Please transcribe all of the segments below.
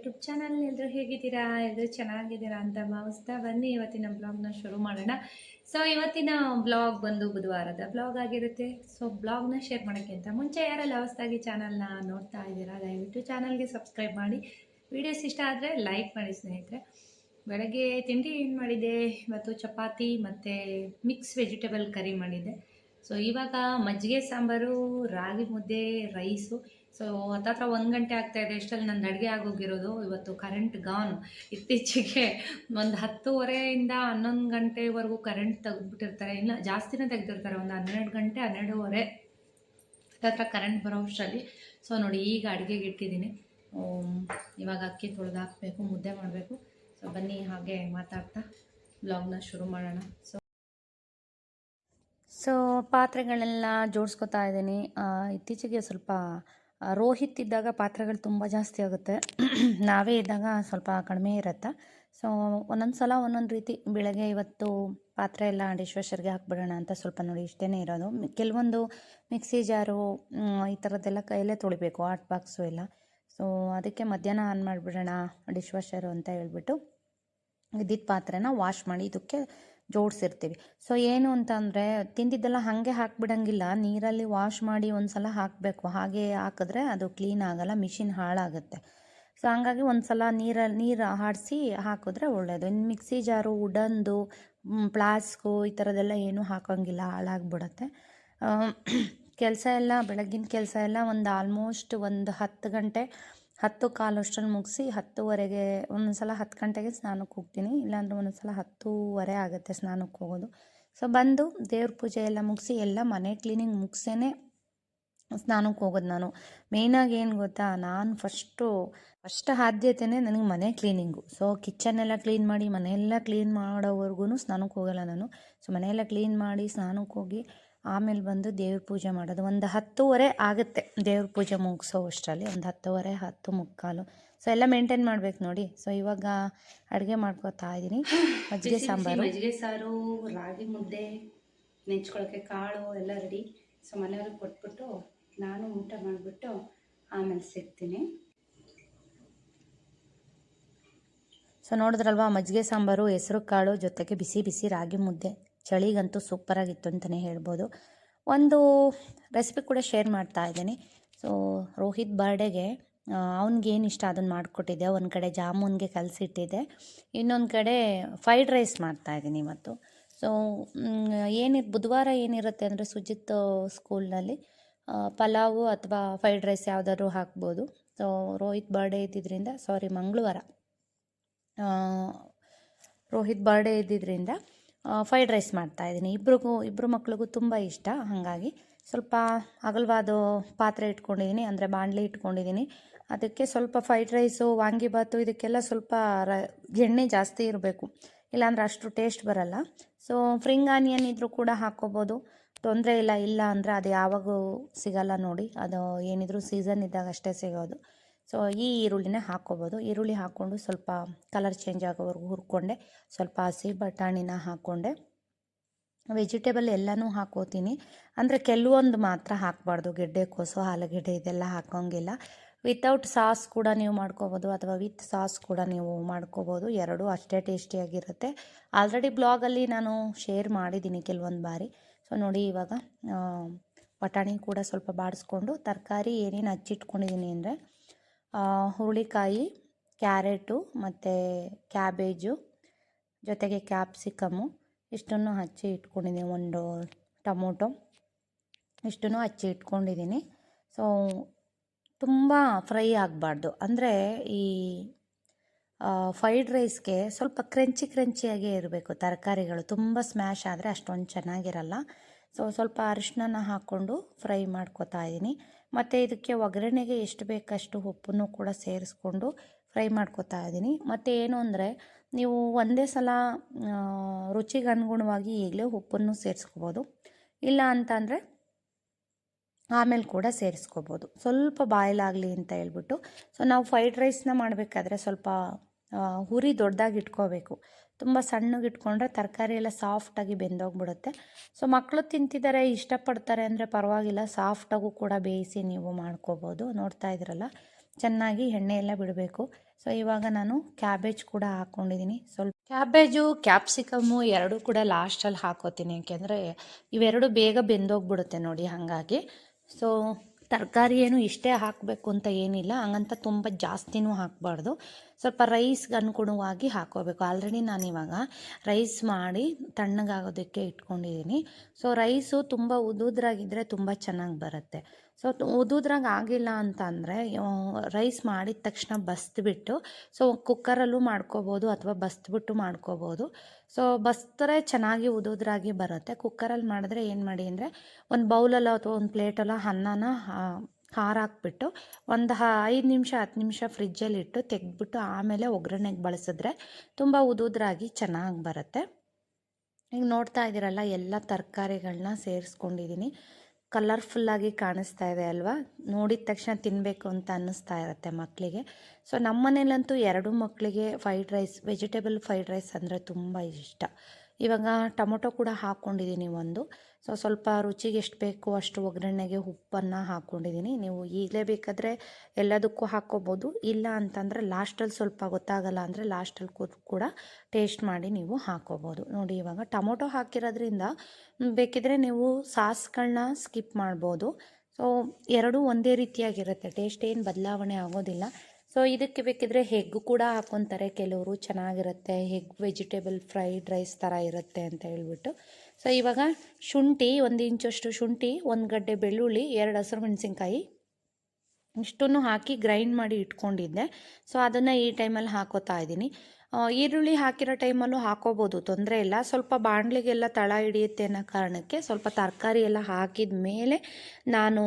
YouTube channel ಎಲ್ಲರೂ ಹೇಗಿದ್ದೀರಾ? ಎಲ್ಲರೂ ಚೆನ್ನಾಗಿದ್ದೀರಾ ಅಂತ ಭಾವಿಸ್ತಾ ಬನ್ನಿ. ಇವತ್ತಿನ ಬ್ಲಾಗ್ನ ಶುರು ಮಾಡೋಣ. ಸೊ ಇವತ್ತಿನ ಬ್ಲಾಗ್ ಬಂದು ಬುಧವಾರದ ಬ್ಲಾಗ್ ಆಗಿರುತ್ತೆ. ಸೊ ಬ್ಲಾಗ್ನ ಶೇರ್ ಮಾಡೋಕ್ಕಿಂತ ಮುಂಚೆ ಯಾರೆಲ್ಲ ಹೊಸದಾಗಿ ಚಾನಲ್ನ ನೋಡ್ತಾ ಇದ್ದೀರಾ, ದಯವಿಟ್ಟು ಚಾನಲ್ಗೆ ಸಬ್ಸ್ಕ್ರೈಬ್ ಮಾಡಿ. ವಿಡಿಯೋಸ್ ಇಷ್ಟ ಆದರೆ ಲೈಕ್ ಮಾಡಿ ಸ್ನೇಹಿತರೆ. ಬೆಳಗ್ಗೆ ತಿಂಡಿ ಏನು ಮಾಡಿದ್ದೆ? ಇವತ್ತು ಚಪಾತಿ ಮತ್ತು ಮಿಕ್ಸ್ ವೆಜಿಟೇಬಲ್ ಕರಿ ಮಾಡಿದ್ದೆ. ಸೊ ಇವಾಗ ಮಜ್ಜಿಗೆ ಸಾಂಬಾರು, ರಾಗಿ ಮುದ್ದೆ ರೈಸು ಸೊ ಹತ್ತತ್ರ ಒಂದು ಗಂಟೆ ಆಗ್ತಾ ಇದೆ. ಎಷ್ಟಲ್ಲಿ ನನ್ನ ಅಡುಗೆ ಆಗೋಗಿರೋದು. ಇವತ್ತು ಕರೆಂಟ್ ಗಾನ್ ಇತ್ತೀಚೆಗೆ ಒಂದು ಹತ್ತುವರೆಯಿಂದ ಹನ್ನೊಂದು ಗಂಟೆವರೆಗೂ ಕರೆಂಟ್ ತೆಗೆದ್ಬಿಟ್ಟಿರ್ತಾರೆ. ಇಲ್ಲ ಜಾಸ್ತಿನೇ ತೆಗೆದಿರ್ತಾರೆ. ಒಂದು ಹನ್ನೆರಡು ಗಂಟೆ, ಹನ್ನೆರಡೂವರೆ ಹತ್ತತ್ರ ಕರೆಂಟ್ ಬರೋ ಅಷ್ಟರಲ್ಲಿ. ಸೊ ನೋಡಿ, ಈಗ ಅಡುಗೆಗೆ ಇಟ್ಟಿದ್ದೀನಿ. ಇವಾಗ ಅಕ್ಕಿ ತೊಳೆದು ಹಾಕಬೇಕು, ಮುದ್ದೆ ಮಾಡಬೇಕು. ಸೊ ಬನ್ನಿ ಹಾಗೆ ಮಾತಾಡ್ತಾ. ಬ್ಲಾಗ್ನ ಶುರು ಮಾಡೋಣ. ಸೊ ಸೊ ಪಾತ್ರೆಗಳೆಲ್ಲ ಜೋಡಿಸ್ಕೊತಾ ಇದ್ದೀನಿ. ಇತ್ತೀಚೆಗೆ ಸ್ವಲ್ಪ ರೋಹಿತ್ ಇದ್ದಾಗ ಪಾತ್ರೆಗಳು ತುಂಬ ಜಾಸ್ತಿ ಆಗುತ್ತೆ. ನಾವೇ ಇದ್ದಾಗ ಸ್ವಲ್ಪ ಕಡಿಮೆ ಇರುತ್ತೆ. ಸೊ ಒಂದೊಂದು ಸಲ ಒಂದೊಂದು ರೀತಿ ಬೆಳಗ್ಗೆ ಇವತ್ತು ಪಾತ್ರೆ ಎಲ್ಲ ಡಿಶ್ ವಾಷರ್ಗೆ ಹಾಕ್ಬಿಡೋಣ ಅಂತ ಸ್ವಲ್ಪ ನೋಡಿ ಇಷ್ಟೇ ಇರೋದು. ಕೆಲವೊಂದು ಮಿಕ್ಸಿ ಜಾರು ಈ ಥರದ್ದೆಲ್ಲ ಕೈಯಲ್ಲೇ ತೊಳಿಬೇಕು ಆಟ್ ಬಾಕ್ಸು ಎಲ್ಲ. ಸೊ ಅದಕ್ಕೆ ಮಧ್ಯಾಹ್ನ ಆನ್ ಮಾಡಿಬಿಡೋಣ, ಡಿಶ್ವಾಷರು ಅಂತ ಹೇಳ್ಬಿಟ್ಟು ಇದ್ದಿದ್ದ ಪಾತ್ರೆನ ವಾಶ್ ಮಾಡಿ, ಇದಕ್ಕೆ ಜೋಡಿಸಿರ್ತೀವಿ. ಸೊ ಏನು ಅಂತಂದರೆ, ತಿಂದಿದ್ದೆಲ್ಲ ಹಾಗೆ ಹಾಕ್ಬಿಡಂಗಿಲ್ಲ. ನೀರಲ್ಲಿ ವಾಶ್ ಮಾಡಿ ಒಂದು ಸಲ ಹಾಕಬೇಕು. ಹಾಗೆ ಹಾಕಿದ್ರೆ ಅದು ಕ್ಲೀನ್ ಆಗಲ್ಲ ಮಿಷಿನ್ ಹಾಳಾಗುತ್ತೆ. ಸೊ ಹಂಗಾಗಿ ಒಂದು ಸಲ ನೀರಲ್ಲಿ ನೀರು ಆಡಿಸಿ ಹಾಕಿದ್ರೆ ಒಳ್ಳೆಯದು ಇನ್ನು ಮಿಕ್ಸಿ ಜಾರು, ಉಡಂದು ಪ್ಲಾಸ್ಕು ಈ ಥರದ್ದೆಲ್ಲ ಏನೂ ಹಾಕೋಂಗಿಲ್ಲ, ಹಾಳಾಗ್ಬಿಡುತ್ತೆ. ಕೆಲಸ ಎಲ್ಲ, ಬೆಳಗ್ಗಿನ ಕೆಲಸ ಎಲ್ಲ ಒಂದು ಆಲ್ಮೋಸ್ಟ್ ಒಂದು ಹತ್ತು ಗಂಟೆ ಹತ್ತು ಕಾಲು ಅಷ್ಟರಲ್ಲಿ ಮುಗಿಸಿ ಹತ್ತುವರೆಗೆ ಒಂದೊಂದು ಸಲ ಹತ್ತು ಗಂಟೆಗೆ ಸ್ನಾನಕ್ಕೆ ಹೋಗ್ತೀನಿ. ಇಲ್ಲಾಂದ್ರೆ ಒಂದೊಂದು ಸಲ ಹತ್ತೂವರೆ ಆಗುತ್ತೆ ಸ್ನಾನಕ್ಕೆ ಹೋಗೋದು. ಸೊ ಬಂದು ದೇವ್ರ ಪೂಜೆ ಎಲ್ಲ ಮುಗಿಸಿ ಎಲ್ಲ ಮನೆ ಕ್ಲೀನಿಂಗ್ ಮುಗಿಸೇನೆ ಸ್ನಾನಕ್ಕೆ ಹೋಗೋದು ನಾನು. ಮೇಯ್ನಾಗಿ ಏನು ಗೊತ್ತಾ, ನಾನು ಫಸ್ಟು ಫಸ್ಟ್ ಆದ್ಯತೆಯೇ ನನಗೆ ಮನೆ ಕ್ಲೀನಿಂಗು ಸೊ ಕಿಚನ್ನೆಲ್ಲ ಕ್ಲೀನ್ ಮಾಡಿ ಮನೆಯೆಲ್ಲ ಕ್ಲೀನ್ ಮಾಡೋವರೆಗೂ ಸ್ನಾನಕ್ಕೆ ಹೋಗಲ್ಲ ನಾನು. ಸೊ ಮನೆಯೆಲ್ಲ ಕ್ಲೀನ್ ಮಾಡಿ ಸ್ನಾನಕ್ಕೆ ಹೋಗಿ ಆಮೇಲೆ ಬಂದು ದೇವ್ರ ಪೂಜೆ ಮಾಡೋದು. ಒಂದು ಹತ್ತುವರೆ ಆಗುತ್ತೆ ದೇವ್ರ ಪೂಜೆ ಮುಗಿಸೋ ಅಷ್ಟರಲ್ಲಿ. ಒಂದು ಹತ್ತುವರೆ ಹತ್ತು ಮುಕ್ಕಾಲು. ಸೊ ಎಲ್ಲ ಮೇಂಟೈನ್ ಮಾಡ್ಬೇಕು ನೋಡಿ. ಸೊ ಇವಾಗ ಅಡುಗೆ ಮಾಡ್ಕೊತಾ ಇದ್ದೀನಿ. ಮಜ್ಜಿಗೆ ಸಾಂಬಾರು. ಮಜ್ಜಿಗೆ ಸಾರು ರಾಗಿ ಮುದ್ದೆ ನೆಂಚ್ಕೊಳ್ಳೋಕ್ಕೆ ಕಾಳು ಎಲ್ಲ ರೆಡಿ ಸೊ ಮನೆಯವ್ರಿಗೆ ಕೊಟ್ಬಿಟ್ಟು ನಾನು ಊಟ ಮಾಡಿಬಿಟ್ಟು ಆಮೇಲೆ ಸಿಗ್ತೀನಿ. ಸೊ ನೋಡಿದ್ರಲ್ವಾ ಮಜ್ಜಿಗೆ ಸಾಂಬಾರು ಹೆಸರು ಕಾಳು ಜೊತೆಗೆ ಬಿಸಿ ಬಿಸಿ ರಾಗಿ ಮುದ್ದೆ. ಚಳಿಗಂತೂ ಸೂಪರಾಗಿತ್ತು ಅಂತಲೇ ಹೇಳ್ಬೋದು. ಒಂದು ರೆಸಿಪಿ ಕೂಡ ಶೇರ್ ಮಾಡ್ತಾ ಇದ್ದೀನಿ. ಸೊ ರೋಹಿತ್ ಬರ್ಡೇಗೆ ಅವ್ನಿಗೇನು ಇಷ್ಟ ಅದನ್ನು ಮಾಡಿಕೊಟ್ಟಿದ್ದೆ. ಒಂದು ಕಡೆ ಜಾಮೂನ್ಗೆ ಕಲಸಿಟ್ಟಿದ್ದೆ. ಇನ್ನೊಂದು ಕಡೆ ಫ್ರೈಡ್ ರೈಸ್ ಮಾಡ್ತಾ ಇದ್ದೀನಿ ಇವತ್ತು. ಸೊ ಏನಿ ಬುಧವಾರ ಏನಿರುತ್ತೆ ಅಂದರೆ ಸುಜಿತ್ ಸ್ಕೂಲ್ನಲ್ಲಿ ಪಲಾವು ಅಥವಾ ಫ್ರೈಡ್ ರೈಸ್ ಯಾವುದಾದ್ರೂ ಹಾಕ್ಬೋದು. ಸೊ ರೋಹಿತ್ ಬರ್ಡೇ ಇದ್ದಿದ್ದರಿಂದ ಸಾರಿ ಮಂಗಳವಾರ ರೋಹಿತ್ ಬರ್ಡೇ ಇದ್ದಿದ್ದರಿಂದ ಫ್ರೈಡ್ ರೈಸ್ ಮಾಡ್ತಾಯಿದ್ದೀನಿ ಇಬ್ರಿಗೂ ಇಬ್ಬರು ಮಕ್ಳಿಗೂ ತುಂಬ ಇಷ್ಟ. ಹಾಗಾಗಿ ಸ್ವಲ್ಪ ಅಗಲವಾದ ಪಾತ್ರೆ ಇಟ್ಕೊಂಡಿದ್ದೀನಿ, ಅಂದರೆ ಬಾಣಲೆ ಇಟ್ಕೊಂಡಿದ್ದೀನಿ. ಅದಕ್ಕೆ ಸ್ವಲ್ಪ ಫ್ರೈಡ್ ರೈಸು ವಾಂಗಿಬಾತು ಇದಕ್ಕೆಲ್ಲ ಸ್ವಲ್ಪ ರ, ಎಣ್ಣೆ ಜಾಸ್ತಿ ಇರಬೇಕು. ಇಲ್ಲಾಂದ್ರೆ ಅಷ್ಟು ಟೇಸ್ಟ್ ಬರಲ್ಲ. ಸೊ ಫ್ರಿಂಗ್ ಆನಿಯನ್ ಇದ್ದರೂ ಕೂಡ ಹಾಕ್ಕೋಬೋದು. ತೊಂದರೆ ಇಲ್ಲ ಇಲ್ಲ ಅಂದರೆ ಅದು ಯಾವಾಗೂ ಸಿಗಲ್ಲ ನೋಡಿ. ಅದು ಏನಿದ್ರೂ ಸೀಸನ್ ಇದ್ದಾಗ ಅಷ್ಟೇ ಸಿಗೋದು. ಸೊ, ಈ ಈರುಳ್ಳಿನ ಹಾಕ್ಕೋಬೋದು. ಈರುಳ್ಳಿ ಹಾಕ್ಕೊಂಡು ಸ್ವಲ್ಪ ಕಲರ್ ಚೇಂಜ್ ಆಗೋವರೆಗೂ ಹುರ್ಕೊಂಡೆ. ಸ್ವಲ್ಪ ಹಸಿ ಬಟಾಣಿನ ಹಾಕ್ಕೊಂಡೆ. ವೆಜಿಟೇಬಲ್ ಎಲ್ಲನೂ ಹಾಕೋತೀನಿ. ಅಂದರೆ ಕೆಲವೊಂದು ಮಾತ್ರ ಹಾಕ್ಬಾರ್ದು. ಗೆಡ್ಡೆ, ಕೋಸು, ಆಲೂಗೆಡ್ಡೆ ಇದೆಲ್ಲ ಹಾಕೋಂಗಿಲ್ಲ. ವಿತೌಟ್ ಸಾಸ್ ಕೂಡ ನೀವು ಮಾಡ್ಕೋಬೋದು ಅಥವಾ ವಿತ್ ಸಾಸ್ ಕೂಡ ನೀವು ಮಾಡ್ಕೋಬೋದು. ಎರಡೂ ಅಷ್ಟೇ ಟೇಸ್ಟಿಯಾಗಿರುತ್ತೆ ಆಲ್ರೆಡಿ ಬ್ಲಾಗಲ್ಲಿ ನಾನು ಶೇರ್ ಮಾಡಿದ್ದೀನಿ ಕೆಲವೊಂದು ಬಾರಿ. ಸೊ ನೋಡಿ ಇವಾಗ ಬಟಾಣಿ ಕೂಡ ಸ್ವಲ್ಪ ಬಾಡಿಸ್ಕೊಂಡು, ತರಕಾರಿ ಏನೇನು ಹಚ್ಚಿಟ್ಕೊಂಡಿದ್ದೀನಿ ಅಂದರೆ ಹುರುಳಿಕಾಯಿ, ಕ್ಯಾರೆಟು ಮತ್ತು ಕ್ಯಾಬೇಜು, ಜೊತೆಗೆ ಕ್ಯಾಪ್ಸಿಕಮ್ಮು ಇಷ್ಟನ್ನು ಹಚ್ಚಿ ಇಟ್ಕೊಂಡಿದ್ದೀನಿ. ಒಂದು ಟೊಮೊಟೊ ಇಷ್ಟನ್ನು ಹಚ್ಚಿ ಇಟ್ಕೊಂಡಿದ್ದೀನಿ. ಸೊ ತುಂಬ ಫ್ರೈ ಆಗಬಾರ್ದು. ಅಂದರೆ ಈ ಫ್ರೈಡ್ ರೈಸ್ಗೆ ಸ್ವಲ್ಪ ಕ್ರಂಚಿ ಕ್ರಂಚಿಯಾಗೇ ಇರಬೇಕು ತರಕಾರಿಗಳು. ತುಂಬ ಸ್ಮ್ಯಾಶ್ ಆದರೆ ಅಷ್ಟೊಂದು ಚೆನ್ನಾಗಿರಲ್ಲ. ಸೊ ಸ್ವಲ್ಪ ಅರಿಶಿನ ಹಾಕ್ಕೊಂಡು ಫ್ರೈ ಮಾಡ್ಕೊತಾ ಇದ್ದೀನಿ ಮತ್ತು ಇದಕ್ಕೆ ಒಗ್ಗರಣೆಗೆ ಎಷ್ಟು ಬೇಕಷ್ಟು ಉಪ್ಪನ್ನು ಕೂಡ ಸೇರಿಸ್ಕೊಂಡು ಫ್ರೈ ಮಾಡ್ಕೊತಾ ಇದ್ದೀನಿ. ಮತ್ತು ಏನು ಅಂದರೆ, ನೀವು ಒಂದೇ ಸಲ ರುಚಿಗೆ ಅನುಗುಣವಾಗಿ ಈಗಲೇ ಉಪ್ಪನ್ನು ಸೇರಿಸ್ಕೋಬೋದು. ಇಲ್ಲ ಅಂತಂದರೆ ಆಮೇಲೆ ಕೂಡ ಸೇರಿಸ್ಕೋಬೋದು. ಸ್ವಲ್ಪ ಬಾಯ್ಲ್ ಅಂತ ಹೇಳ್ಬಿಟ್ಟು. ಸೊ ನಾವು ಫ್ರೈಡ್ ರೈಸ್ನ ಮಾಡಬೇಕಾದ್ರೆ ಸ್ವಲ್ಪ ಹುರಿ ದೊಡ್ಡದಾಗಿ ಇಟ್ಕೋಬೇಕು. ತುಂಬ ಸಣ್ಣಗೆ ಇಟ್ಕೊಂಡ್ರೆ ತರಕಾರಿ ಎಲ್ಲ ಸಾಫ್ಟಾಗಿ ಬೆಂದೋಗ್ಬಿಡುತ್ತೆ. ಸೊ ಮಕ್ಕಳು ತಿಂತಿದ್ದಾರೆ ಇಷ್ಟಪಡ್ತಾರೆ ಅಂದರೆ ಪರವಾಗಿಲ್ಲ, ಸಾಫ್ಟಾಗೂ ಕೂಡ ಬೇಯಿಸಿ ನೀವು ಮಾಡ್ಕೋಬೋದು. ನೋಡ್ತಾ ಇದ್ರಲ್ಲ, ಚೆನ್ನಾಗಿ ಎಣ್ಣೆ ಎಲ್ಲ ಬಿಡಬೇಕು. ಸೊ ಇವಾಗ ನಾನು ಕ್ಯಾಬೇಜ್ ಕೂಡ ಹಾಕ್ಕೊಂಡಿದ್ದೀನಿ ಸ್ವಲ್ಪ ಕ್ಯಾಬೇಜು, ಕ್ಯಾಪ್ಸಿಕಮ್ಮು ಎರಡೂ ಕೂಡ ಲಾಸ್ಟಲ್ಲಿ ಹಾಕೋತೀನಿ. ಯಾಕೆಂದರೆ ಇವೆರಡು ಬೇಗ ಬೆಂದೋಗ್ಬಿಡುತ್ತೆ ನೋಡಿ ಹಾಗಾಗಿ. ಸೊ ತರಕಾರಿ ಏನು ಇಷ್ಟೇ ಹಾಕಬೇಕು ಅಂತ ಏನಿಲ್ಲ, ಹಂಗಂತ ತುಂಬ ಜಾಸ್ತಿನೂ ಹಾಕಬಾರ್ದು. ಸ್ವಲ್ಪ ರೈಸ್ಗೆ ಅನುಗುಣವಾಗಿ ಹಾಕೋಬೇಕು ಆಲ್ರೆಡಿ ನಾನು ಇವಾಗ ರೈಸ್ ಮಾಡಿ ತಣ್ಣಗಾಗೋದಕ್ಕೆ ಇಟ್ಕೊಂಡಿದ್ದೀನಿ ಸೊ ರೈಸು ತುಂಬ ಉದುದ್ರಾಗಿದ್ದರೆ ತುಂಬ ಚೆನ್ನಾಗಿ ಬರುತ್ತೆ. ಸೊ ಉದುದ್ರಾಗ ಆಗಿಲ್ಲ ಅಂತ ಅಂದರೆ ರೈಸ್ ಮಾಡಿದ ತಕ್ಷಣ ಬಸ್ದ್ಬಿಟ್ಟು, ಸೊ ಕುಕ್ಕರಲ್ಲೂ ಮಾಡ್ಕೋಬೋದು ಅಥವಾ ಬಸ್ದ್ಬಿಟ್ಟು ಮಾಡ್ಕೋಬೋದು. ಸೊ ಬಸ್ತರೆ ಚೆನ್ನಾಗಿ ಉದುದ್ರಾಗಿ ಬರುತ್ತೆ. ಕುಕ್ಕರಲ್ಲಿ ಮಾಡಿದ್ರೆ ಏನು ಮಾಡಿ ಅಂದರೆ, ಒಂದು ಬೌಲಲ್ಲೋ ಅಥವಾ ಒಂದು ಪ್ಲೇಟಲ್ಲೋ ಅನ್ನನ ಖಾರ ಹಾಕ್ಬಿಟ್ಟು, ಒಂದು ಐದು ನಿಮಿಷ, ಹತ್ತು ನಿಮಿಷ ಫ್ರಿಜ್ಜಲ್ಲಿ ಇಟ್ಟು ತೆಗೆದ್ಬಿಟ್ಟು ಆಮೇಲೆ ಒಗ್ಗರಣೆಗೆ ಬಳಸಿದ್ರೆ ತುಂಬ ಉದುದ್ರಾಗಿ ಚೆನ್ನಾಗಿ ಬರುತ್ತೆ. ಈಗ ನೋಡ್ತಾ ಇದ್ದೀರಲ್ಲ, ಎಲ್ಲ ತರಕಾರಿಗಳನ್ನ ಸೇರಿಸ್ಕೊಂಡಿದ್ದೀನಿ ಕಲರ್ಫುಲ್ಲಾಗಿ ಕಾಣಿಸ್ತಾ ಇದೆ ಅಲ್ವಾ? ನೋಡಿದ ತಕ್ಷಣ ತಿನ್ನಬೇಕು ಅಂತ ಅನ್ನಿಸ್ತಾ ಇರುತ್ತೆ ಮಕ್ಕಳಿಗೆ ಸೊ ನಮ್ಮ ಮನೇಲಂತೂ ಎರಡು ಮಕ್ಕಳಿಗೆ fried rice vegetable fried rice ಅಂದರೆ ತುಂಬ ಇಷ್ಟ. ಇವಾಗ ಟೊಮೊಟೊ ಕೂಡ ಹಾಕ್ಕೊಂಡಿದ್ದೀನಿ ಒಂದು. ಸೊ, ಸ್ವಲ್ಪ ರುಚಿಗೆ ಎಷ್ಟು ಬೇಕು ಅಷ್ಟು ಒಗ್ಗರಣೆಗೆ ಉಪ್ಪನ್ನು ಹಾಕ್ಕೊಂಡಿದ್ದೀನಿ. ನೀವು ಈಗಲೇ ಬೇಕಾದರೆ ಎಲ್ಲದಕ್ಕೂ ಹಾಕ್ಕೋಬೋದು. ಇಲ್ಲ ಅಂತಂದರೆ ಲಾಸ್ಟಲ್ಲಿ ಸ್ವಲ್ಪ ಗೊತ್ತಾಗಲ್ಲ ಅಂದರೆ ಲಾಸ್ಟಲ್ಲಿ ಕೂತ್ ಕೂಡ ಟೇಸ್ಟ್ ಮಾಡಿ ನೀವು ಹಾಕ್ಕೋಬೋದು. ನೋಡಿ, ಇವಾಗ ಟೊಮೊಟೊ ಹಾಕಿರೋದ್ರಿಂದ ಬೇಕಿದ್ರೆ ನೀವು ಸಾಸ್ಗಳನ್ನ ಸ್ಕಿಪ್ ಮಾಡ್ಬೋದು. ಸೊ, ಎರಡೂ ಒಂದೇ ರೀತಿಯಾಗಿರುತ್ತೆ. ಟೇಸ್ಟ್ ಏನು ಬದಲಾವಣೆ ಆಗೋದಿಲ್ಲ. ಸೊ ಇದಕ್ಕೆ ಬೇಕಿದ್ರೆ ಹೆಗ್ ಕೂಡ ಹಾಕ್ಕೊತಾರೆ ಕೆಲವರು ಚೆನ್ನಾಗಿರುತ್ತೆ. ಹೆಗ್ ವೆಜಿಟೇಬಲ್ ಫ್ರೈಡ್ ರೈಸ್ ಥರ ಇರುತ್ತೆ ಅಂತ ಹೇಳ್ಬಿಟ್ಟು. ಸೊ ಇವಾಗ ಶುಂಠಿ ಒಂದು ಇಂಚಷ್ಟು ಶುಂಠಿ, ಒಂದು ಗಡ್ಡೆ ಬೆಳ್ಳುಳ್ಳಿ, ಎರಡು ಹಸಿರು ಮೆಣಸಿನ್ಕಾಯಿ ಇಷ್ಟನ್ನು ಹಾಕಿ ಗ್ರೈಂಡ್ ಮಾಡಿ ಇಟ್ಕೊಂಡಿದ್ದೆ. ಸೊ ಅದನ್ನು ಈ ಟೈಮಲ್ಲಿ ಹಾಕೋತಾ ಇದ್ದೀನಿ. ಈರುಳ್ಳಿ ಹಾಕಿರೋ ಟೈಮಲ್ಲೂ ಹಾಕೋಬೋದು, ತೊಂದರೆ ಇಲ್ಲ. ಸ್ವಲ್ಪ ಬಾಣಲಿಗೆಲ್ಲ ತಳ ಹಿಡಿಯುತ್ತೆ ಅನ್ನೋ ಕಾರಣಕ್ಕೆ ಸ್ವಲ್ಪ ತರಕಾರಿ ಎಲ್ಲ ಹಾಕಿದ ಮೇಲೆ ನಾನು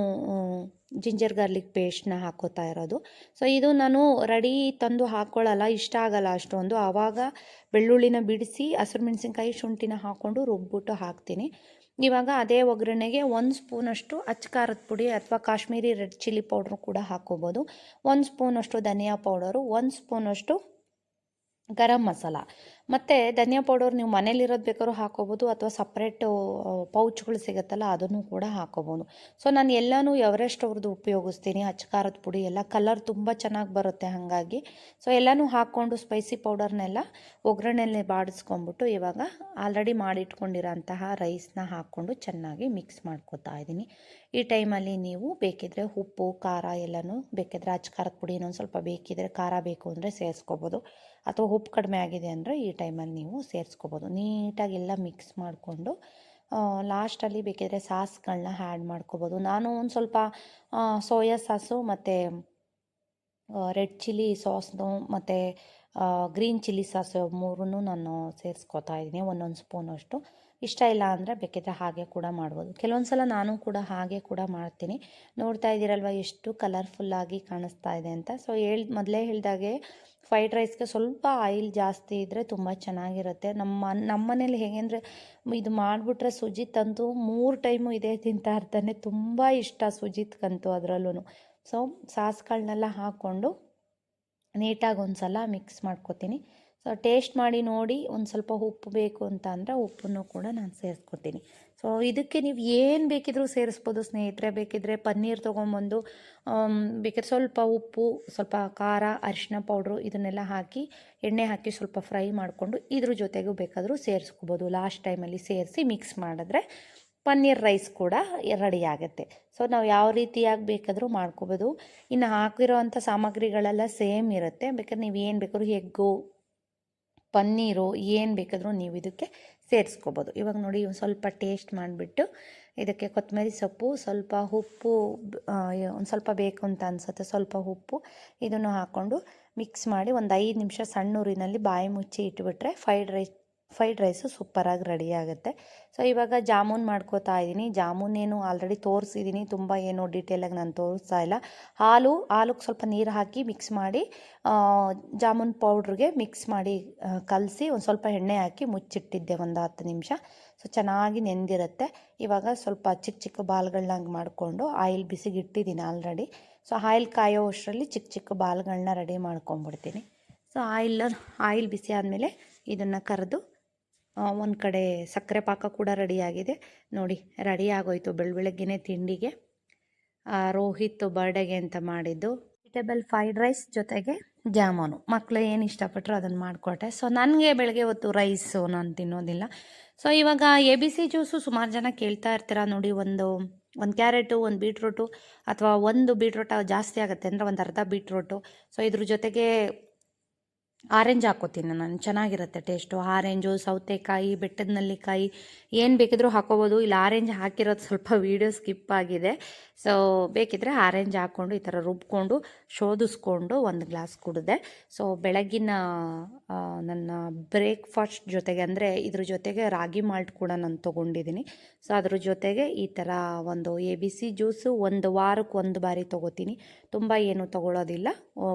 ಜಿಂಜರ್ ಗಾರ್ಲಿಕ್ ಪೇಸ್ಟ್ನ ಹಾಕೋತಾ ಇರೋದು. ಸೊ, ಇದು ನಾನು ರೆಡಿ ತಂದು ಹಾಕ್ಕೊಳ್ಳಲ್ಲ ಇಷ್ಟ ಆಗಲ್ಲ ಅಷ್ಟೊಂದು. ಆವಾಗ ಬೆಳ್ಳುಳ್ಳಿನ ಬಿಡಿಸಿ, ಹಸಿರು ಮೆಣಸಿನ್ಕಾಯಿ ಶುಂಠಿನ ಹಾಕ್ಕೊಂಡು ರುಬ್ಬಿಟ್ಟು ಹಾಕ್ತೀನಿ. ಇವಾಗ ಅದೇ ಒಗ್ಗರಣೆಗೆ ಒಂದು ಸ್ಪೂನಷ್ಟು ಅಚ್ಚ ಖಾರದ ಪುಡಿ ಅಥವಾ ಕಾಶ್ಮೀರಿ ರೆಡ್ ಚಿಲ್ಲಿ ಪೌಡ್ರು ಕೂಡ ಹಾಕ್ಕೋಬೋದು ಒಂದು ಸ್ಪೂನಷ್ಟು ಧನಿಯಾ ಪೌಡರು, ಒಂದು ಸ್ಪೂನಷ್ಟು ಗರಂ ಮಸಾಲ. ಮತ್ತು ಧನಿಯಾ ಪೌಡರ್ ನೀವು ಮನೇಲಿರೋದು ಬೇಕಾದ್ರೂ ಹಾಕೋಬೋದು ಅಥವಾ ಸಪ್ರೇಟು ಪೌಚ್ಗಳು ಸಿಗುತ್ತಲ್ಲ ಅದನ್ನು ಕೂಡ ಹಾಕೋಬೋದು. ಸೊ ನಾನು ಎಲ್ಲನೂ ಎವರೆಸ್ಟ್ ಅವ್ರದ್ದು ಉಪಯೋಗಿಸ್ತೀನಿ ಅಚ್ಚಕಾರದ ಪುಡಿ ಎಲ್ಲ ಕಲರ್ ತುಂಬ ಚೆನ್ನಾಗಿ ಬರುತ್ತೆ ಹಾಗಾಗಿ. ಸೊ ಎಲ್ಲನೂ ಹಾಕ್ಕೊಂಡು ಸ್ಪೈಸಿ ಪೌಡರ್ನೆಲ್ಲ ಒಗ್ಗರಣೆಯಲ್ಲಿ ಬಾಡಿಸ್ಕೊಂಬಿಟ್ಟು ಇವಾಗ ಆಲ್ರೆಡಿ ಮಾಡಿಟ್ಕೊಂಡಿರೋಂತಹ ರೈಸ್ನ ಹಾಕ್ಕೊಂಡು ಚೆನ್ನಾಗಿ ಮಿಕ್ಸ್ ಮಾಡ್ಕೊತಾ ಇದ್ದೀನಿ. ಈ ಟೈಮಲ್ಲಿ ನೀವು ಬೇಕಿದ್ರೆ ಉಪ್ಪು, ಖಾರ ಎಲ್ಲನೂ ಬೇಕಿದ್ರೆ ಅಚ್ಚಕಾರದ ಪುಡಿ ಇನ್ನೊಂದು ಸ್ವಲ್ಪ ಬೇಕಿದ್ರೆ ಖಾರ ಬೇಕು ಅಂದರೆ ಸೇರಿಸ್ಕೋಬೋದು. ಅಥವಾ ಉಪ್ಪು ಕಡಿಮೆ ಆಗಿದೆ ಅಂದರೆ ಈ ಟೈಮಲ್ಲಿ ನೀವು ಸೇರಿಸ್ಕೋಬೋದು. ನೀಟಾಗಿ ಎಲ್ಲ ಮಿಕ್ಸ್ ಮಾಡಿಕೊಂಡು ಲಾಸ್ಟಲ್ಲಿ ಬೇಕಿದ್ರೆ ಸಾಸ್ಗಳನ್ನ ಆ್ಯಡ್ ಮಾಡ್ಕೋಬೋದು. ನಾನು ಒಂದು ಸ್ವಲ್ಪ ಸೋಯಾ ಸಾಸು ಮತ್ತು ರೆಡ್ ಚಿಲ್ಲಿ ಸಾಸ್ನು ಮತ್ತು ಗ್ರೀನ್ ಚಿಲ್ಲಿ ಸಾಸು ಮೂರನ್ನು ನಾನು ಸೇರಿಸ್ಕೊತಾ ಇದ್ದೀನಿ, ಒಂದೊಂದು ಸ್ಪೂನಷ್ಟು ಇಷ್ಟ ಇಲ್ಲ ಅಂದರೆ ಬೇಕಿದ್ರೆ ಹಾಗೆ ಕೂಡ ಮಾಡ್ಬೋದು. ಕೆಲವೊಂದು ಸಲ ನಾನು ಕೂಡ ಹಾಗೆ ಕೂಡ ಮಾಡ್ತೀನಿ. ನೋಡ್ತಾ ಇದ್ದೀರಲ್ವ ಎಷ್ಟು ಕಲರ್ಫುಲ್ಲಾಗಿ ಕಾಣಿಸ್ತಾ ಇದೆ ಅಂತ. ಸೊ ಹೇಳಿ, ಮೊದಲೇ ಹೇಳ್ದಾಗೆ ಫ್ರೈಡ್ ರೈಸ್ಗೆ ಸ್ವಲ್ಪ ಆಯಿಲ್ ಜಾಸ್ತಿ ಇದ್ದರೆ ತುಂಬ ಚೆನ್ನಾಗಿರುತ್ತೆ. ನಮ್ಮ ನಮ್ಮ ಮನೇಲಿ ಹೇಗೆ ಅಂದರೆ ಇದು ಮಾಡಿಬಿಟ್ರೆ ಸುಜಿತ್ತಂತೂ ಮೂರು ಟೈಮು ಇದೇ ತಿಂತಾ ಇರ್ತಾನೆ. ತುಂಬ ಇಷ್ಟ ಸುಜಿತ್ಗಂತೂ ಅದರಲ್ಲೂ ಸೊ ಸಾಸ್ಗಳನ್ನೆಲ್ಲ ಹಾಕ್ಕೊಂಡು ನೀಟಾಗಿ ಒಂದು ಸಲ ಮಿಕ್ಸ್ ಮಾಡ್ಕೊತೀನಿ. ಸೊ ಟೇಸ್ಟ್ ಮಾಡಿ ನೋಡಿ ಒಂದು ಸ್ವಲ್ಪ ಉಪ್ಪು ಬೇಕು ಅಂತ ಅಂದರೆ ಉಪ್ಪನ್ನು ಕೂಡ ನಾನು ಸೇರಿಸ್ಕೊತೀನಿ. ಸೊ ಇದಕ್ಕೆ ನೀವು ಏನು ಬೇಕಿದ್ರೂ ಸೇರಿಸ್ಬೋದು ಸ್ನೇಹಿತರೆ. ಬೇಕಿದ್ರೆ ಪನ್ನೀರ್ ತೊಗೊಂಬಂದು ಬೇಕಾದ್ರೆ ಸ್ವಲ್ಪ ಉಪ್ಪು, ಸ್ವಲ್ಪ ಖಾರ, ಅರಿಶಿನ ಪೌಡ್ರು ಇದನ್ನೆಲ್ಲ ಹಾಕಿ ಎಣ್ಣೆ ಹಾಕಿ ಸ್ವಲ್ಪ ಫ್ರೈ ಮಾಡಿಕೊಂಡು ಇದ್ರ ಜೊತೆಗೂ ಬೇಕಾದರೂ ಸೇರಿಸ್ಕೋಬೋದು. ಲಾಸ್ಟ್ ಟೈಮಲ್ಲಿ ಸೇರಿಸಿ ಮಿಕ್ಸ್ ಮಾಡಿದ್ರೆ ಪನ್ನೀರ್ ರೈಸ್ ಕೂಡ ರೆಡಿ ಆಗುತ್ತೆ. ಸೊ ನಾವು ಯಾವ ರೀತಿಯಾಗಿ ಬೇಕಾದರೂ ಮಾಡ್ಕೋಬೋದು. ಇನ್ನು ಹಾಕಿರೋವಂಥ ಸಾಮಗ್ರಿಗಳೆಲ್ಲ ಸೇಮ್ ಇರುತ್ತೆ. ಬೇಕಾದ್ರೆ ನೀವು ಏನು ಬೇಕಾದ್ರೂ ಎಗ್ಗು, ಪನ್ನೀರು ಏನು ಬೇಕಾದರೂ ನೀವು ಇದಕ್ಕೆ ಸೇರಿಸ್ಕೋಬೋದು. ಇವಾಗ ನೋಡಿ ಒಂದು ಸ್ವಲ್ಪ ಟೇಸ್ಟ್ ಮಾಡಿಬಿಟ್ಟು ಇದಕ್ಕೆ ಕೊತ್ತಂಬರಿ ಸೊಪ್ಪು, ಸ್ವಲ್ಪ ಉಪ್ಪು ಒಂದು ಸ್ವಲ್ಪ ಬೇಕು ಅಂತ ಅನಿಸುತ್ತೆ. ಸ್ವಲ್ಪ ಉಪ್ಪು ಇದನ್ನು ಹಾಕ್ಕೊಂಡು ಮಿಕ್ಸ್ ಮಾಡಿ ಒಂದು ಐದು ನಿಮಿಷ ಸಣ್ಣ ಊರಿನಲ್ಲಿ ಬಾಯಿ ಮುಚ್ಚಿ ಇಟ್ಬಿಟ್ರೆ ಫ್ರೈಡ್ ರೈಸ್ ಫ್ರೈಡ್ ರೈಸು ಸೂಪರಾಗಿ ರೆಡಿ ಆಗುತ್ತೆ. ಸೊ ಇವಾಗ ಜಾಮೂನ್ ಮಾಡ್ಕೋತಾ ಇದ್ದೀನಿ. ಜಾಮೂನ್ ಏನು ಆಲ್ರೆಡಿ ತೋರಿಸಿದ್ದೀನಿ ತುಂಬ ಏನು ಡೀಟೇಲಾಗಿ ನಾನು ತೋರಿಸ್ತಾ ಇಲ್ಲ. ಹಾಲು ಹಾಲಿಗೆ ಸ್ವಲ್ಪ ನೀರು ಹಾಕಿ ಮಿಕ್ಸ್ ಮಾಡಿ ಜಾಮೂನ್ ಪೌಡ್ರಿಗೆ ಮಿಕ್ಸ್ ಮಾಡಿ ಕಲಸಿ ಒಂದು ಸ್ವಲ್ಪ ಎಣ್ಣೆ ಹಾಕಿ ಮುಚ್ಚಿಟ್ಟಿದ್ದೆ ಒಂದು ಹತ್ತು ನಿಮಿಷ. ಸೊ ಚೆನ್ನಾಗಿ ನೆಂದಿರುತ್ತೆ. ಇವಾಗ ಸ್ವಲ್ಪ ಚಿಕ್ಕ ಚಿಕ್ಕ ಬಾಲ್ಗಳನ್ನಾಗಿ ಮಾಡಿಕೊಂಡು ಆಯಿಲ್ ಬಿಸಿಗೆ ಇಟ್ಟಿದ್ದೀನಿ ಆಲ್ರೆಡಿ ಸೊ ಆಯಿಲ್ ಕಾಯೋ ಅಷ್ಟರಲ್ಲಿ ಚಿಕ್ಕ ಚಿಕ್ಕ ಬಾಲ್ಗಳನ್ನ ರೆಡಿ ಮಾಡ್ಕೊಂಬಿಡ್ತೀನಿ ಸೊ ಆಯಿಲ್ ಆಯಿಲ್ ಬಿಸಿ ಆದಮೇಲೆ ಇದನ್ನು ಕರೆದು ಒಂದು ಕಡೆ ಸಕ್ಕರೆ ಪಾಕ ಕೂಡ ರೆಡಿಯಾಗಿದೆ ನೋಡಿ ರೆಡಿ ಆಗೋಯ್ತು ಬೆಳಬೆಳಗ್ಗೆನೇ ತಿಂಡಿಗೆ. ರೋಹಿತ್ ಬರ್ಡೇಗೆ ಅಂತ ಮಾಡಿದ್ದು. ವೆಜಿಟೇಬಲ್ ಫ್ರೈಡ್ ರೈಸ್ ಜೊತೆಗೆ ಜಾಮೂನು. ಮಕ್ಕಳು ಏನು ಇಷ್ಟಪಟ್ಟರು ಅದನ್ನು ಮಾಡಿಕೊಟ್ಟೆ. ಸೊ ನನಗೆ ಬೆಳಗ್ಗೆ ಹೊತ್ತು ರೈಸು ನಾನು ತಿನ್ನೋದಿಲ್ಲ. ಸೊ ಇವಾಗ ಎ ಬಿ ಸಿ ಜ್ಯೂಸು ಸುಮಾರು ಜನ ಕೇಳ್ತಾ ಇರ್ತೀರ ನೋಡಿ, ಒಂದು ಒಂದು ಕ್ಯಾರೆಟು ಒಂದು ಬೀಟ್ರೂಟು ಅಥವಾ ಒಂದು ಬೀಟ್ರೂಟ ಜಾಸ್ತಿ ಆಗುತ್ತೆ ಅಂದರೆ ಒಂದು ಅರ್ಧ ಬೀಟ್ರೂಟು ಸೊ ಇದ್ರ ಜೊತೆಗೆ ಆರೆಂಜ್ ಹಾಕೋತೀನಿ ನಾನು. ಚೆನ್ನಾಗಿರುತ್ತೆ ಟೇಸ್ಟು. ಆರೆಂಜು, ಸೌತೆಕಾಯಿ, ಬೆಟ್ಟದ ನೆಲ್ಲಿಕಾಯಿ, ಏನು ಬೇಕಿದ್ರೂ ಹಾಕೋಬೋದು ಇಲ್ಲ, ಆರೆಂಜ್ ಹಾಕಿರೋದು ಸ್ವಲ್ಪ ವೀಡಿಯೋ ಸ್ಕಿಪ್ ಆಗಿದೆ. ಸೊ ಬೇಕಿದ್ದರೆ ಆರೆಂಜ್ ಹಾಕ್ಕೊಂಡು ಈ ಥರ ರುಬ್ಕೊಂಡು ಶೋಧಿಸ್ಕೊಂಡು ಒಂದು ಗ್ಲಾಸ್ ಕುಡಿದೆ. ಸೊ ಬೆಳಗಿನ ನನ್ನ ಬ್ರೇಕ್ಫಾಸ್ಟ್ ಜೊತೆಗೆ ಅಂದರೆ ಇದ್ರ ಜೊತೆಗೆ ರಾಗಿ ಮಾಲ್ಟ್ ಕೂಡ ನಾನು ತೊಗೊಂಡಿದ್ದೀನಿ. ಸೊ ಅದ್ರ ಜೊತೆಗೆ ಈ ಥರ ಒಂದು ಎ ಬಿ ಸಿ ಜ್ಯೂಸು ಒಂದು ವಾರಕ್ಕೆ ಒಂದು ಬಾರಿ ತೊಗೋತೀನಿ. ತುಂಬ ಏನು ತೊಗೊಳೋದಿಲ್ಲ.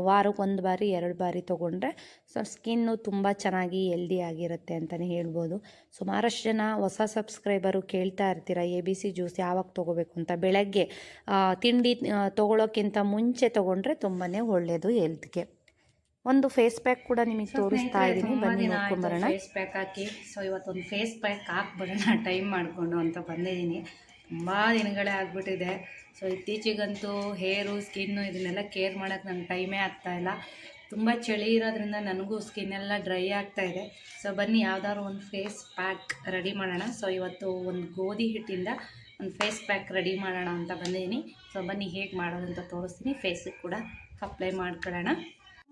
ವಾರಕ್ಕೆ ಒಂದು ಬಾರಿ, ಎರಡು ಬಾರಿ ತೊಗೊಂಡ್ರೆ ಸೊ, ಸ್ಕಿನ್ನು ತುಂಬ ಚೆನ್ನಾಗಿ ಹೆಲ್ದಿ ಆಗಿರುತ್ತೆ ಅಂತಲೇ ಹೇಳ್ಬೋದು. ಸುಮಾರಷ್ಟು ಜನ ಹೊಸ ಸಬ್ಸ್ಕ್ರೈಬರು ಕೇಳ್ತಾ ಇರ್ತೀರ ಎ ಬಿ ಸಿ ಜ್ಯೂಸ್ ಯಾವಾಗ ತೊಗೋಬೇಕು? ಅಂತ. ಬೆಳಗ್ಗೆ ತಿಂಡಿ ತೊಗೊಳೋಕ್ಕಿಂತ ಮುಂಚೆ ತೊಗೊಂಡ್ರೆ ತುಂಬಾ ಒಳ್ಳೆಯದು ಹೆಲ್ತ್ಗೆ ಒಂದು ಫೇಸ್ ಪ್ಯಾಕ್ ಕೂಡ ನಿಮಗೆ ತೋರಿಸ್ತಾ ಇದ್ದೀನಿ. ಬನ್ನಿ ನೋಡ್ಕೊಂಬರೋಣ. ಫೇಸ್ ಪ್ಯಾಕ್ ಹಾಕಿ. ಸೊ ಇವತ್ತೊಂದು ಫೇಸ್ ಪ್ಯಾಕ್ ಹಾಕ್ಬರೋಣ ಟೈಮ್ ಮಾಡಿಕೊಂಡು ಅಂತ ಬಂದಿದ್ದೀನಿ. ತುಂಬ ದಿನಗಳೇ ಆಗಿಬಿಟ್ಟಿದೆ. ಸೊ ಇತ್ತೀಚೆಗಂತೂ ಹೇರು ಸ್ಕಿನ್ನು ಇದನ್ನೆಲ್ಲ ಕೇರ್ ಮಾಡೋಕ್ಕೆ ನಂಗೆ ಟೈಮೇ ಆಗ್ತಾಯಿಲ್ಲ ತುಂಬ ಚಳಿ ಇರೋದ್ರಿಂದ ನನಗೂ ಸ್ಕಿನ್ ಎಲ್ಲ ಡ್ರೈ ಆಗ್ತಾ ಇದೆ. ಸೊ ಬನ್ನಿ, ಯಾವ್ದಾದ್ರು ಒಂದು ಫೇಸ್ ಪ್ಯಾಕ್ ರೆಡಿ ಮಾಡೋಣ. ಸೊ ಇವತ್ತು ಒಂದು ಗೋಧಿ ಹಿಟ್ಟಿಂದ ಒಂದು ಫೇಸ್ ಪ್ಯಾಕ್ ರೆಡಿ ಮಾಡೋಣ ಅಂತ ಬಂದಿದ್ದೀನಿ. ಸೊ ಬನ್ನಿ, ಹೇಗೆ ಮಾಡೋದು ಅಂತ ತೋರಿಸ್ತೀನಿ. ಫೇಸಿಗೆ ಕೂಡ ಅಪ್ಲೈ ಮಾಡ್ಕೊಳ್ಳೋಣ.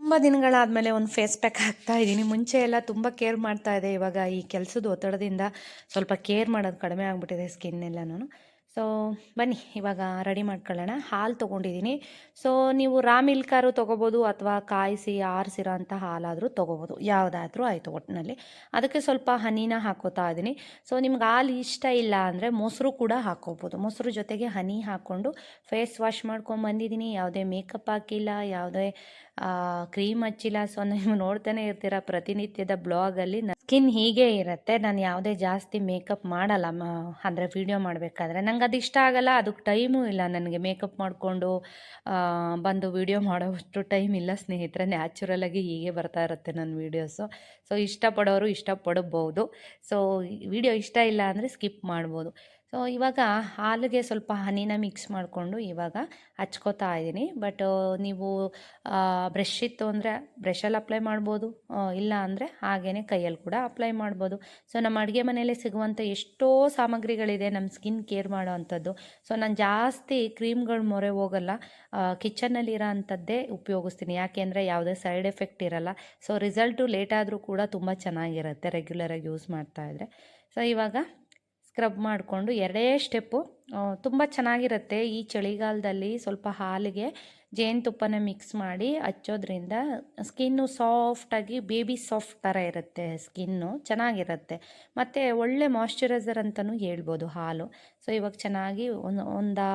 ತುಂಬ ದಿನಗಳಾದಮೇಲೆ ಒಂದು ಫೇಸ್ ಪ್ಯಾಕ್ ಹಾಕ್ತಾ ಇದ್ದೀನಿ. ಮುಂಚೆ ಎಲ್ಲ ತುಂಬ ಕೇರ್ ಮಾಡ್ತಾ ಇದೆ ಇವಾಗ ಈ ಕೆಲಸದ ಒತ್ತಡದಿಂದ ಸ್ವಲ್ಪ ಕೇರ್ ಮಾಡೋದು ಕಡಿಮೆ ಆಗಿಬಿಟ್ಟಿದೆ ಸ್ಕಿನ್ ಎಲ್ಲನೂ ಸೊ ಬನ್ನಿ, ಇವಾಗ ರೆಡಿ ಮಾಡ್ಕೊಳ್ಳೋಣ. ಹಾಲು ತೊಗೊಂಡಿದ್ದೀನಿ. ಸೊ ನೀವು ರಾ ಮಿಲ್ಕಾರು ತೊಗೋಬೋದು ಅಥವಾ ಕಾಯಿಸಿ ಆರಿಸಿರೋ ಅಂಥ ಹಾಲಾದರೂ ತೊಗೋಬೋದು. ಯಾವುದಾದ್ರೂ ಆಯಿತು ಒಟ್ಟಿನಲ್ಲಿ ಅದಕ್ಕೆ ಸ್ವಲ್ಪ ಹನಿನ ಹಾಕೋತಾ ಇದ್ದೀನಿ. ಸೊ ನಿಮ್ಗೆ ಹಾಲು ಇಷ್ಟ ಇಲ್ಲ ಅಂದರೆ ಮೊಸರು ಕೂಡ ಹಾಕೋಬೋದು. ಮೊಸರು ಜೊತೆಗೆ ಹನಿ ಹಾಕ್ಕೊಂಡು ಫೇಸ್ ವಾಶ್ ಮಾಡ್ಕೊಂಡು ಬಂದಿದ್ದೀನಿ. ಯಾವುದೇ ಮೇಕಪ್ ಹಾಕಿಲ್ಲ, ಯಾವುದೇ ಕ್ರೀಮ್ ಹಚ್ಚಿಲ್ಲ ಸೊ ನೀವು ನೋಡ್ತಾನೆ ಇರ್ತೀರ ಪ್ರತಿನಿತ್ಯದ ಬ್ಲಾಗಲ್ಲಿ ಸ್ಕಿನ್ ಹೀಗೆ ಇರುತ್ತೆ. ನಾನು ಯಾವುದೇ ಜಾಸ್ತಿ ಮೇಕಪ್ ಮಾಡಲ್ಲ. ಅಂದರೆ ವೀಡಿಯೋ ಮಾಡಬೇಕಾದ್ರೆ. ನಂಗೆ ಅದು ಇಷ್ಟ ಆಗಲ್ಲ. ಅದಕ್ಕೆ ಟೈಮೂ ಇಲ್ಲ ನನಗೆ ಮೇಕಪ್ ಮಾಡಿಕೊಂಡು ಬಂದು ವಿಡಿಯೋ ಮಾಡೋಷ್ಟು ಟೈಮ್ ಇಲ್ಲ ಸ್ನೇಹಿತರೆ. ನ್ಯಾಚುರಲಾಗಿ ಹೀಗೆ ಬರ್ತಾ ಇರುತ್ತೆ ನನ್ನ ವೀಡಿಯೋಸು. ಸೊ ಇಷ್ಟಪಡೋರು ಇಷ್ಟಪಡಬಹುದು ಸೊ ವಿಡಿಯೋ ಇಷ್ಟ ಇಲ್ಲ ಅಂದರೆ ಸ್ಕಿಪ್ ಮಾಡ್ಬೋದು. ಸೊ ಇವಾಗ ಹಾಲಿಗೆ ಸ್ವಲ್ಪ ಹನಿನ ಮಿಕ್ಸ್ ಮಾಡಿಕೊಂಡು ಇವಾಗ ಹಚ್ಕೋತಾ ಇದ್ದೀನಿ. ಬಟ್ ನೀವು ಬ್ರಷ್ ಇತ್ತು ಅಂದರೆ ಬ್ರಷಲ್ಲಿ ಅಪ್ಲೈ ಮಾಡ್ಬೋದು. ಇಲ್ಲ ಅಂದರೆ ಹಾಗೇ ಕೈಯಲ್ಲಿ ಕೂಡ ಅಪ್ಲೈ ಮಾಡ್ಬೋದು. ಸೊ ನಮ್ಮ ಅಡುಗೆ ಮನೆಯಲ್ಲೇ ಸಿಗುವಂಥ ಎಷ್ಟೋ ಸಾಮಗ್ರಿಗಳಿದೆ ನಮ್ಮ ಸ್ಕಿನ್ ಕೇರ್ ಮಾಡೋ ಅಂಥದ್ದು. ಸೊ ನಾನು ಜಾಸ್ತಿ ಕ್ರೀಮ್ಗಳು ಮೊರೆ ಹೋಗಲ್ಲ. ಕಿಚನಲ್ಲಿ ಇರೋ ಅಂಥದ್ದೇ ಉಪಯೋಗಿಸ್ತೀನಿ. ಯಾಕೆಂದರೆ ಯಾವುದೇ ಸೈಡ್ ಎಫೆಕ್ಟ್ ಇರಲ್ಲ. ಸೊ ರಿಸಲ್ಟು ಲೇಟಾದರೂ ಕೂಡ ತುಂಬ ಚೆನ್ನಾಗಿರುತ್ತೆ. ರೆಗ್ಯುಲರಾಗಿ ಯೂಸ್ ಮಾಡ್ತಾಯಿದ್ರೆ ಸೊ ಇವಾಗ ಸ್ಕ್ರಬ್ ಮಾಡಿಕೊಂಡು ಎರಡೇ ಸ್ಟೆಪ್ಪು ತುಂಬ ಚೆನ್ನಾಗಿರುತ್ತೆ ಈ ಚಳಿಗಾಲದಲ್ಲಿ ಸ್ವಲ್ಪ ಹಾಲಿಗೆ. ಜೇನುತುಪ್ಪನ ಮಿಕ್ಸ್ ಮಾಡಿ ಹಚ್ಚೋದ್ರಿಂದ ಸ್ಕಿನ್ನು ಸಾಫ್ಟಾಗಿ ಬೇಬಿ ಸಾಫ್ಟ್ ಥರ ಇರುತ್ತೆ ಸ್ಕಿನ್ನು ಚೆನ್ನಾಗಿರುತ್ತೆ. ಮತ್ತು ಒಳ್ಳೆ ಮಾಯ್ಶ್ಚರೈಸರ್ ಅಂತಲೂ ಹೇಳ್ಬೋದು ಹಾಲು. ಸೊ ಇವಾಗ ಚೆನ್ನಾಗಿ ಒಂದು ಒಂದು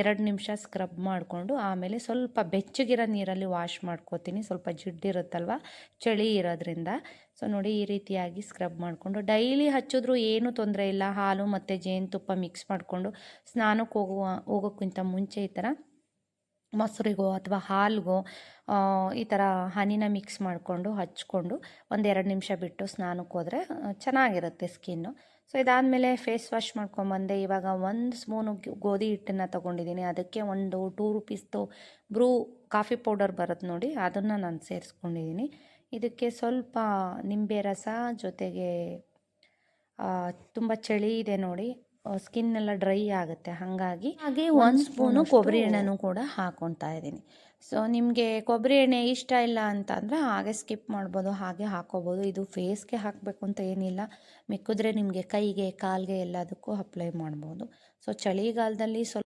ಎರಡು ನಿಮಿಷ ಸ್ಕ್ರಬ್ ಮಾಡಿಕೊಂಡು ಆಮೇಲೆ ಸ್ವಲ್ಪ ಬೆಚ್ಚಗಿರೋ ನೀರಲ್ಲಿ ವಾಶ್ ಮಾಡ್ಕೋತೀನಿ. ಸ್ವಲ್ಪ ಜಿಡ್ಡಿರುತ್ತಲ್ವ ಚಳಿ ಇರೋದ್ರಿಂದ. ಸೊ ನೋಡಿ ಈ ರೀತಿಯಾಗಿ ಸ್ಕ್ರಬ್ ಮಾಡಿಕೊಂಡು ಡೈಲಿ ಹಚ್ಚಿದ್ರೂ ಏನೂ ತೊಂದರೆ ಇಲ್ಲ. ಹಾಲು ಮತ್ತು ಜೇನುತುಪ್ಪ ಮಿಕ್ಸ್ ಮಾಡಿಕೊಂಡು ಸ್ನಾನಕ್ಕೆ ಹೋಗುವ, ಹೋಗೋಕ್ಕಿಂತ ಮುಂಚೆ ಈ ಥರ ಮೊಸರಿಗೋ ಅಥವಾ ಹಾಲಿಗೋ ಈ ಥರ ಹನಿನ ಮಿಕ್ಸ್ ಮಾಡಿಕೊಂಡು ಹಚ್ಕೊಂಡು ಒಂದೆರಡು ನಿಮಿಷ ಬಿಟ್ಟು ಸ್ನಾನಕ್ಕೆ ಹೋದರೆ ಚೆನ್ನಾಗಿರುತ್ತೆ ಸ್ಕಿನ್ನು. ಸೊ ಇದಾದಮೇಲೆ ಫೇಸ್ ವಾಶ್ ಮಾಡ್ಕೊಂಬಂದೆ, ಇವಾಗ ಒಂದು ಸ್ಪೂನು ಗೋಧಿ ಹಿಟ್ಟನ್ನು ತೊಗೊಂಡಿದ್ದೀನಿ ಅದಕ್ಕೆ ಒಂದು ಟೂ ರುಪೀಸ್ದು ಬ್ರೂ ಕಾಫಿ ಪೌಡರ್ ಬರುತ್ತೆ ನೋಡಿ, ಅದನ್ನು ನಾನು ಸೇರಿಸ್ಕೊಂಡಿದ್ದೀನಿ ಇದಕ್ಕೆ ಸ್ವಲ್ಪ ನಿಂಬೆ ರಸ ಜೊತೆಗೆ ತುಂಬ ಚಳಿ ಇದೆ ನೋಡಿ ಸ್ಕಿನ್ ಎಲ್ಲ ಡ್ರೈ ಆಗುತ್ತೆ. ಹಾಗಾಗಿ ಹಾಗೆ ಒಂದು ಸ್ಪೂನು ಕೊಬ್ಬರಿ ಎಣ್ಣೆನೂ ಕೂಡ ಹಾಕ್ಕೊತಾ ಇದ್ದೀನಿ. ಸೊ ನಿಮಗೆ ಕೊಬ್ಬರಿ ಎಣ್ಣೆ ಇಷ್ಟ ಇಲ್ಲ ಅಂತ ಅಂದರೆ ಹಾಗೆ ಸ್ಕಿಪ್ ಮಾಡ್ಬೋದು ಹಾಗೆ ಹಾಕೋಬೋದು. ಇದು ಫೇಸ್ಗೆ ಹಾಕಬೇಕು ಅಂತ ಏನಿಲ್ಲ. ಮಿಕ್ಕಿದ್ರೆ ನಿಮಗೆ ಕೈಗೆ ಕಾಲಿಗೆ ಎಲ್ಲದಕ್ಕೂ ಅಪ್ಲೈ ಮಾಡ್ಬೋದು. ಸೊ ಚಳಿಗಾಲದಲ್ಲಿ ಸ್ವಲ್ಪ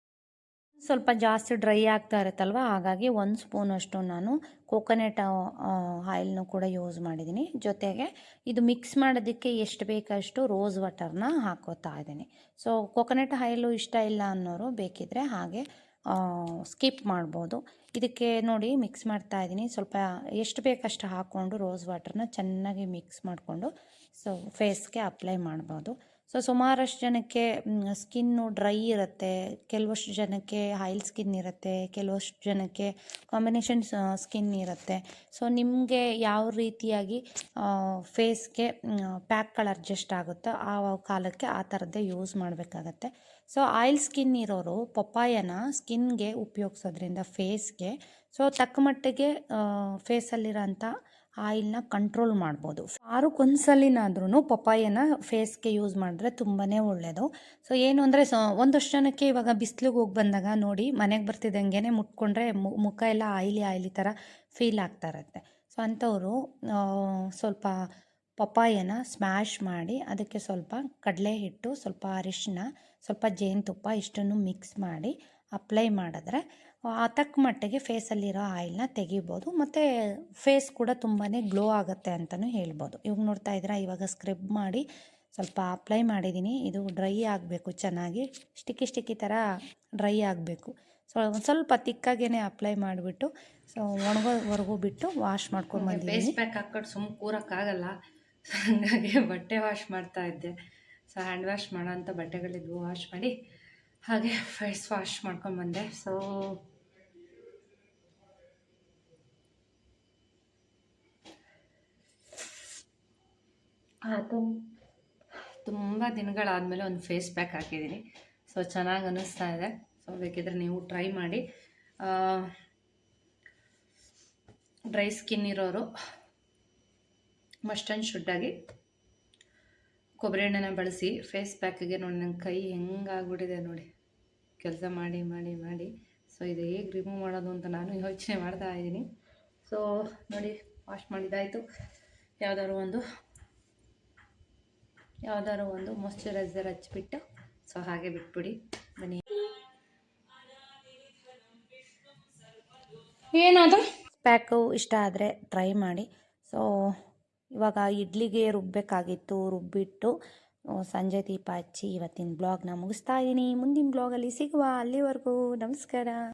ಸ್ವಲ್ಪ ಜಾಸ್ತಿ ಡ್ರೈ ಆಗ್ತಾ ಇರುತ್ತಲ್ವ? ಹಾಗಾಗಿ ಒಂದು ಸ್ಪೂನಷ್ಟು ನಾನು ಕೋಕೋನೆಟ್ ಆಯಿಲ್ನು ಕೂಡ ಯೂಸ್ ಮಾಡಿದ್ದೀನಿ ಜೊತೆಗೆ ಇದು ಮಿಕ್ಸ್ ಮಾಡೋದಕ್ಕೆ ಎಷ್ಟು ಬೇಕಷ್ಟು ರೋಸ್ ವಾಟರ್ನ ಹಾಕೋತಾ ಇದ್ದೀನಿ. ಸೊ ಕೋಕೋನೆಟ್ ಆಯಿಲು ಇಷ್ಟ ಇಲ್ಲ ಅನ್ನೋರು ಬೇಕಿದ್ರೆ ಹಾಗೆ ಸ್ಕಿಪ್ ಮಾಡ್ಬೋದು. ಇದಕ್ಕೆ ನೋಡಿ ಮಿಕ್ಸ್ ಮಾಡ್ತಾ ಇದ್ದೀನಿ. ಸ್ವಲ್ಪ ಎಷ್ಟು ಬೇಕಷ್ಟು ಹಾಕ್ಕೊಂಡು ರೋಸ್ ವಾಟರ್ನ ಚೆನ್ನಾಗಿ ಮಿಕ್ಸ್ ಮಾಡಿಕೊಂಡು ಸೊ ಫೇಸ್ಗೆ ಅಪ್ಲೈ ಮಾಡ್ಬೋದು. ಸೊ ಸುಮಾರಷ್ಟು ಜನಕ್ಕೆ ಸ್ಕಿನ್ನು ಡ್ರೈ ಇರುತ್ತೆ, ಕೆಲವಷ್ಟು ಜನಕ್ಕೆ ಆಯಿಲ್ ಸ್ಕಿನ್ ಇರುತ್ತೆ, ಕೆಲವಷ್ಟು ಜನಕ್ಕೆ ಕಾಂಬಿನೇಷನ್ ಸ್ಕಿನ್ ಇರುತ್ತೆ. ಸೊ ನಿಮಗೆ ಯಾವ ರೀತಿಯಾಗಿ ಫೇಸ್ಗೆ ಪ್ಯಾಕ್ಗಳು ಅಡ್ಜಸ್ಟ್ ಆಗುತ್ತೋ ಆ ಕಾಲಕ್ಕೆ ಆ ಥರದ್ದೇ ಯೂಸ್ ಮಾಡಬೇಕಾಗತ್ತೆ. ಸೊ ಆಯಿಲ್ ಸ್ಕಿನ್ ಇರೋರು ಪಪ್ಪಾಯನ ಸ್ಕಿನ್ಗೆ ಉಪಯೋಗಿಸೋದ್ರಿಂದ ಫೇಸ್ಗೆ. ಸೊ ತಕ್ಕ ಮಟ್ಟಿಗೆ ಫೇಸಲ್ಲಿರೋಂಥ ಆಯಿಲ್ನ ಕಂಟ್ರೋಲ್ ಮಾಡ್ಬೋದು. ವಾರಕ್ಕೊಂದ್ಸಲಿನಾದ್ರೂ ಪಪ್ಪಾಯನ ಫೇಸ್ಗೆ ಯೂಸ್ ಮಾಡಿದ್ರೆ ತುಂಬಾ ಒಳ್ಳೆಯದು ಸೊ, ಏನು ಅಂದರೆ ಸೊ ಒಂದಷ್ಟು ಜನಕ್ಕೆ ಇವಾಗ ಬಿಸಿಲಿಗೆ ಹೋಗಿ ಬಂದಾಗ ನೋಡಿ ಮನೆಗೆ ಬರ್ತಿದ್ದಂಗೆ ಮುಟ್ಕೊಂಡ್ರೆ ಮುಖ ಎಲ್ಲ ಆಯಿಲಿ ಆಯಿಲಿ ಥರ ಫೀಲ್ ಆಗ್ತಾ ಇರುತ್ತೆ. ಸೊ, ಅಂಥವರು ಸ್ವಲ್ಪ ಪಪ್ಪಾಯನ ಸ್ಮ್ಯಾಶ್ ಮಾಡಿ ಅದಕ್ಕೆ ಸ್ವಲ್ಪ ಕಡಲೆ ಹಿಟ್ಟು, ಸ್ವಲ್ಪ ಅರಿಶಿನ ಸ್ವಲ್ಪ ಜೇನುತುಪ್ಪ ಇಷ್ಟನ್ನು ಮಿಕ್ಸ್ ಮಾಡಿ ಅಪ್ಲೈ ಮಾಡಿದ್ರೆ ಆ ತಕ್ಕ ಮಟ್ಟಿಗೆ ಫೇಸಲ್ಲಿರೋ ಆಯಿಲ್ನ ತೆಗಿಬೋದು. ಮತ್ತು ಫೇಸ್ ಕೂಡ ತುಂಬಾ ಗ್ಲೋ ಆಗುತ್ತೆ ಅಂತಲೂ ಹೇಳ್ಬೋದು. ಇವಾಗ ನೋಡ್ತಾ ಇದ್ದೀರಾ ಇವಾಗ ಸ್ಕ್ರಬ್ ಮಾಡಿ ಸ್ವಲ್ಪ ಅಪ್ಲೈ ಮಾಡಿದ್ದೀನಿ. ಇದು ಡ್ರೈ ಆಗಬೇಕು ಚೆನ್ನಾಗಿ. ಸ್ಟಿಕ್ಕಿ ಸ್ಟಿಕ್ಕಿ ಥರ ಡ್ರೈ ಆಗಬೇಕು. ಸೊ ಒಂದು ಸ್ವಲ್ಪ ತಿಕ್ಕಾಗೇ ಅಪ್ಲೈ ಮಾಡಿಬಿಟ್ಟು ಸೊ ಒಣಗೋವರೆಗೂ ಬಿಟ್ಟು ವಾಶ್ ಮಾಡ್ಕೊಂಡು ಫೇಸ್ ಬಂದಿದ್ದೀನಿ. ಪ್ಯಾಕ್ ಹಾಕೊಂಡು ಸುಮ್ಮನೆ ಕೂರೋಕ್ಕಾಗಲ್ಲ. ಸೊ ಹಂಗಾಗಿ ಬಟ್ಟೆ ವಾಶ್ ಮಾಡ್ತಾ ಇದ್ದೆ. ಸೊ ಹ್ಯಾಂಡ್ ವಾಶ್ ಮಾಡೋ ಅಂಥ ಬಟ್ಟೆಗಳಿದ್ವು ವಾಶ್ ಮಾಡಿ. ಹಾಗೆ ಫೇಸ್ ವಾಶ್ ಮಾಡ್ಕೊಂಬಂದೆ ಸೊ ತುಂಬ ದಿನಗಳಾದಮೇಲೆ ಒಂದು ಫೇಸ್ ಪ್ಯಾಕ್ ಹಾಕಿದ್ದೀನಿ ಸೊ ಚೆನ್ನಾಗಿ ಅನ್ನಿಸ್ತಾ ಇದೆ. ಸೊ ಬೇಕಿದ್ರೆ ನೀವು ಟ್ರೈ ಮಾಡಿ. ಡ್ರೈ ಸ್ಕಿನ್ ಇರೋರು ಮಸ್ಟ್ ಆ್ಯಂಡ್ ಶುಡ್ಡಾಗಿ ಕೊಬ್ಬರಿ ಎಣ್ಣೆನ ಬಳಸಿ ಫೇಸ್ ಪ್ಯಾಕಿಗೆ ನೋಡಿ ನನ್ನ ಕೈ ಹೆಂಗಾಗ್ಬಿಟ್ಟಿದೆ ನೋಡಿ. ಕೆಲಸ ಮಾಡಿ ಮಾಡಿ ಮಾಡಿ. ಸೊ ಇದು ಹೇಗೆ ರಿಮೂವ್ ಮಾಡೋದು ಅಂತ ನಾನು ಯೋಚನೆ ಮಾಡ್ತಾ ಇದ್ದೀನಿ. ಸೊ ನೋಡಿ ವಾಶ್ ಮಾಡಿದ್ದಾಯಿತು. ಯಾವುದಾದ್ರು ಒಂದು ಯಾವುದಾದ್ರು ಒಂದು ಮಾಯಶ್ಚರೈಸರ್ ಹಚ್ಚಿಬಿಟ್ಟು ಸೊ ಹಾಗೆ ಬಿಟ್ಬಿಡಿ. ಬನ್ನಿ. ಏನಾದರೂ? ಪ್ಯಾಕು ಇಷ್ಟ ಆದರೆ ಟ್ರೈ ಮಾಡಿ. ಸೊ ಇವಾಗ ಇಡ್ಲಿಗೆ ರುಬ್ಬಬೇಕಾಗಿತ್ತು ರುಬ್ಬಿಟ್ಟು ಸಂಜೆ ದೀಪ ಹಚ್ಚಿ ಇವತ್ತಿನ ಬ್ಲಾಗ್ನ ಮುಗಿಸ್ತಾ ಇದ್ದೀನಿ ಮುಂದಿನ ಬ್ಲಾಗಲ್ಲಿ ಸಿಗುವ, ಅಲ್ಲಿವರೆಗೂ ನಮಸ್ಕಾರ.